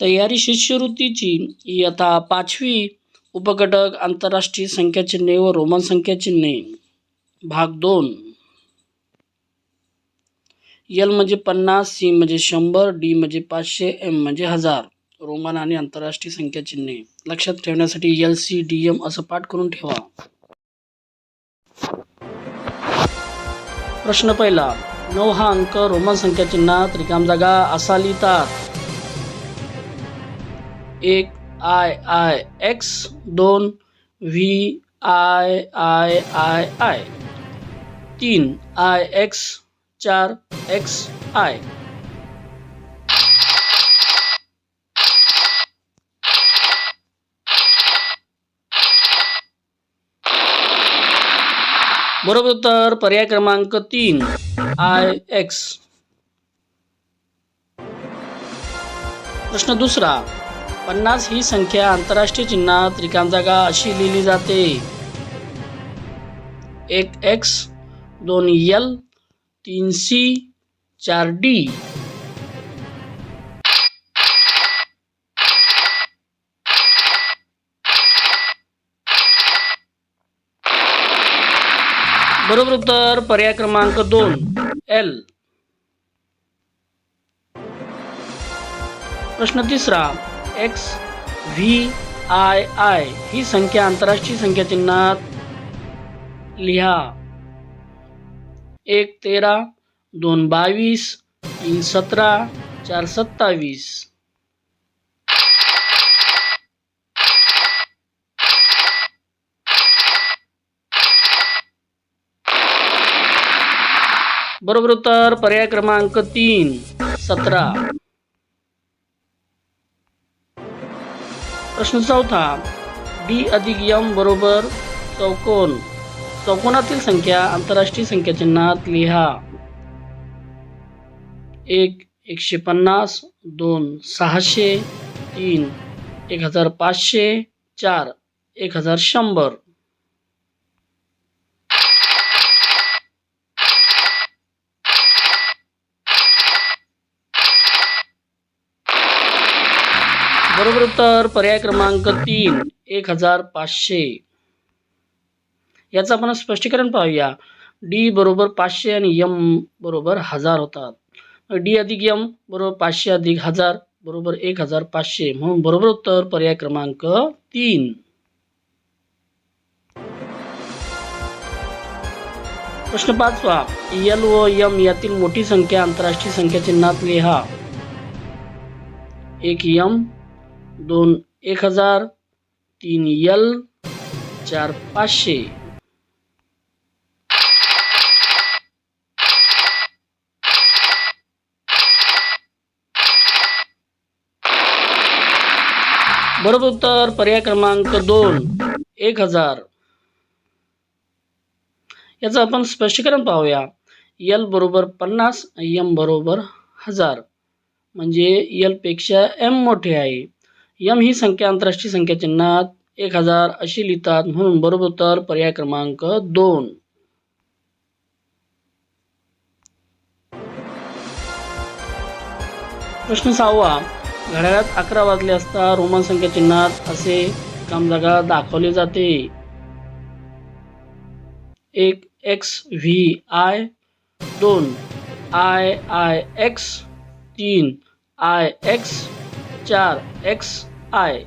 तयारी शिष्यवृत्तीची यथा पाचवी उपघटक आंतरराष्ट्रीय संख्याचिन्हे व रोमन संख्याचिन्हे भाग दोन. यल म्हणजे पन्नास सी म्हणजे शंभर डी म्हणजे पाचशे एम म्हणजे हजार. रोमन आणि आंतरराष्ट्रीय संख्याचिन्हे लक्षात ठेवण्यासाठी एल सी डी एम असं पाठ करून ठेवा. प्रश्न पहिला. नऊ हा अंक रोमन संख्याचिन्हात रिकाम जागा असा लिहितात. एक आय आय एक्स दोन V I I I I. तीन आय एक्स चार एक्स आय. बरोबर तर पर्याय क्रमांक तीन. I X. प्रश्न दुसरा पन्नास ही संख्या आंतरराष्ट्रीय चिन्हात रिकाम जागा अशी लिहिली जाते. एक एक्स दोन एल तीन सी चार डी. बरोबर उत्तर पर्याय क्रमांक दोन. एल। प्रश्न तिसरा एक्स व्ही आय आय ही संख्या आंतरराष्ट्रीय संख्या चिन्हात लिहा। एक, तेरा, दोन, बावीस, तीन, सतरा, चार, सत्तावीस। बरोबर उत्तर पर्याय क्रमांक तीन सतरा. प्रश्न चौथा डी अधिक यम बरोबर चौकोन. चौकोनातील संख्या आंतरराष्ट्रीय संख्या चिन्हात लिहा. एक एकशे पन्नास दोन सहाशे तीन एक हजार पाचशे चार एक हजार शंभर. बरोबर उत्तर पर्याय क्रमांक तीन एक हजार पाचशे. याचं आपण स्पष्टीकरण पाहूया. डी बरोबर पाचशे आणि यम बरोबर हजार होतात. डी अधिक यम बरोबर पाचशे अधिक हजार बरोबर एक हजार पाचशे. म्हणून बरोबर उत्तर पर्याय क्रमांक तीन. प्रश्न पाचवा. एल व यम यातील मोठी संख्या आंतरराष्ट्रीय संख्या चिन्हात लिहा. एक यम दोन एक हजार तीन यल चार पाचशे. बरोबर उत्तर पर्याय क्रमांक दोन एक हजार. याचं आपण स्पष्टीकरण पाहूया. यल बरोबर पन्नास यम बरोबर हजार. म्हणजे यलपेक्षा एम मोठे आहे. यम ही संख्या आंतरराष्ट्रीय संख्या चिन्हात एक हजार अशी लिहितात. म्हणून बरोबर उत्तर पर्याय क्रमांक दोन. प्रश्न सहावा. घड्याळात अकरा वाजले असता रोमन संख्या चिन्हात असे काम जागा दाखवले जाते. एक एक्स व्ही आय दोन. आय आय एक्स तीन. आय एक्स चार एक्स आय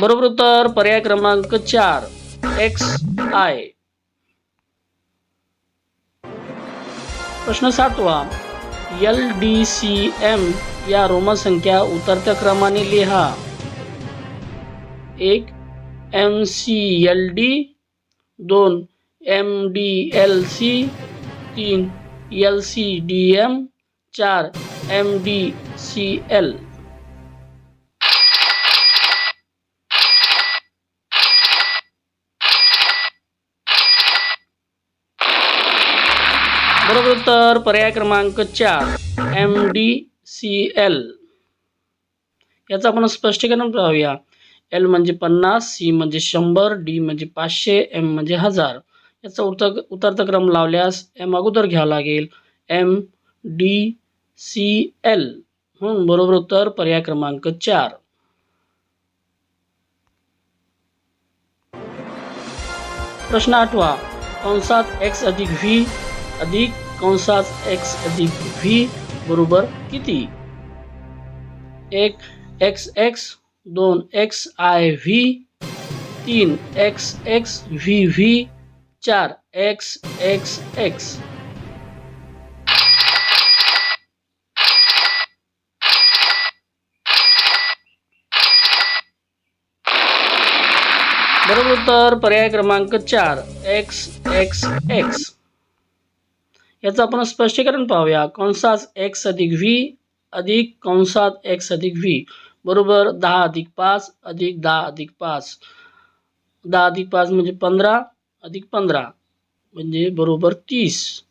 बरोबर उत्तर, पर्याय क्रमांक चार एक्स आय प्रश्न सातवा एल डी सी एम या रोमन संख्या उतरत्या क्रमाने लिहा। एक एम सी एल डी दोन एम डी एल सी तीन एल सी डी एम चार एम डी सी एल बरोबर उत्तर पर्याय क्रमांक चार एम डी सी एल याचं आपण स्पष्टीकरण पाहूया. एल म्हणजे पन्नास सी म्हणजे शंभर डी म्हणजे पाचशे एम म्हणजे हजार. याचा उतर उतरता क्रम लावल्यास एम अगोदर घ्यावं लागेल. M D C L. म्हणून बरोबर उत्तर पर्याय क्रमांक चार. प्रश्न आठवा. कंसात एक्स अधिक व्ही अधिक कंसात एक्स अधिक व्ही बरोबर किती? एक एक्स एक्स दोन एक्स आय व्ही तीन एक्स एक्स व्ही व्ही चार एक्स एक्स एक्स बरोबर उत्तर पर्याय क्रमांक चार एक्स एक्स एक्स याचं आपण स्पष्टीकरण पाहूया. कंसात एक्स अधिक व्ही अधिक कंसात एक्स अधिक व्ही बरोबर दहा अधिक पाच, अधिक दहा अधिक पाच. दहा अधिक पाच म्हणजे पंधरा, अधिक पंधरा म्हणजे बरोबर तीस.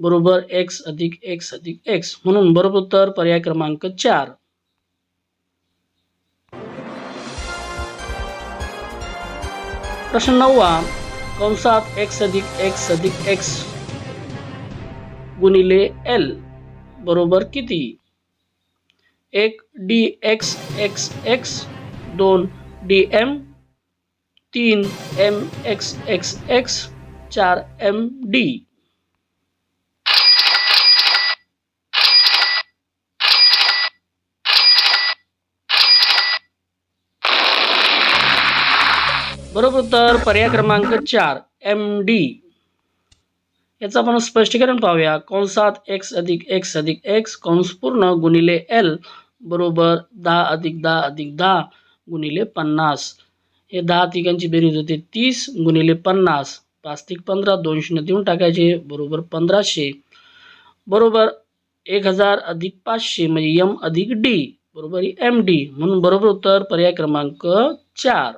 बरोबर एक्स अधिक एक्स अधिक एक्स म्हणून बरोबर उत्तर पर्याय क्रमांक चार. प्रश्न नववा, कंसात एक्स अधिक एक्स अधिक एक्स गुणिले एल बरोबर किती? एक डी एक्स एक्स एक्स दोन डी एम तीन एम एक्स एक्स एक्स चार एम डी बरोबर तर पर्याय क्रमांक चार एम डी याचं आपण स्पष्टीकरण पाहूया. कंसात एक्स अधिक एक्स अधिक एक्स कंस पूर्ण गुणिले एल बरोबर दहा अधिक दहा अधिक दहा गुणिले पन्नास. हे दहा तिघांची बेरीज होते तीस गुणिले पन्नास. पाच तिक पंधरा दोन शून्य देऊन टाकायचे बरोबर पंधराशे. बरोबर एक हजार अधिक पाचशे म्हणजे यम अधिक डी बरोबर एम डी म्हणून बरोबर उत्तर पर्याय क्रमांक चार.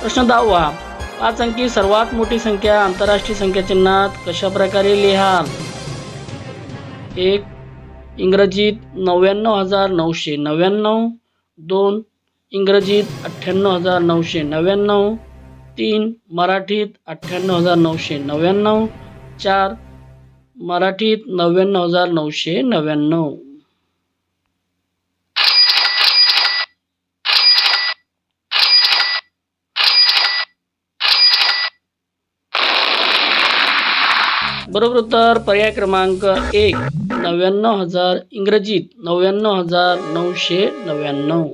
प्रश्न दहावा पाच अंकी सर्वात मोठी संख्या आंतरराष्ट्रीय संख्या चिन्हात कशा प्रकारे लिहाल? एक इंग्रजीत नव्याण्णव हजार नऊशे नव्याण्णव दोन इंग्रजीत अठ्ठ्याण्णव हजार नऊशे नव्याण्णव तीन मराठीत अठ्ठ्याण्णव हजार नऊशे नव्याण्णव चार मराठीत नव्याण्णव हजार नऊशे नव्याण्णव. बरोबर उत्तर पर्याय क्रमांक एक नव्याण्णव हजार इंग्रजीत नव्याण्णव हजार नऊशे नव्याण्णव.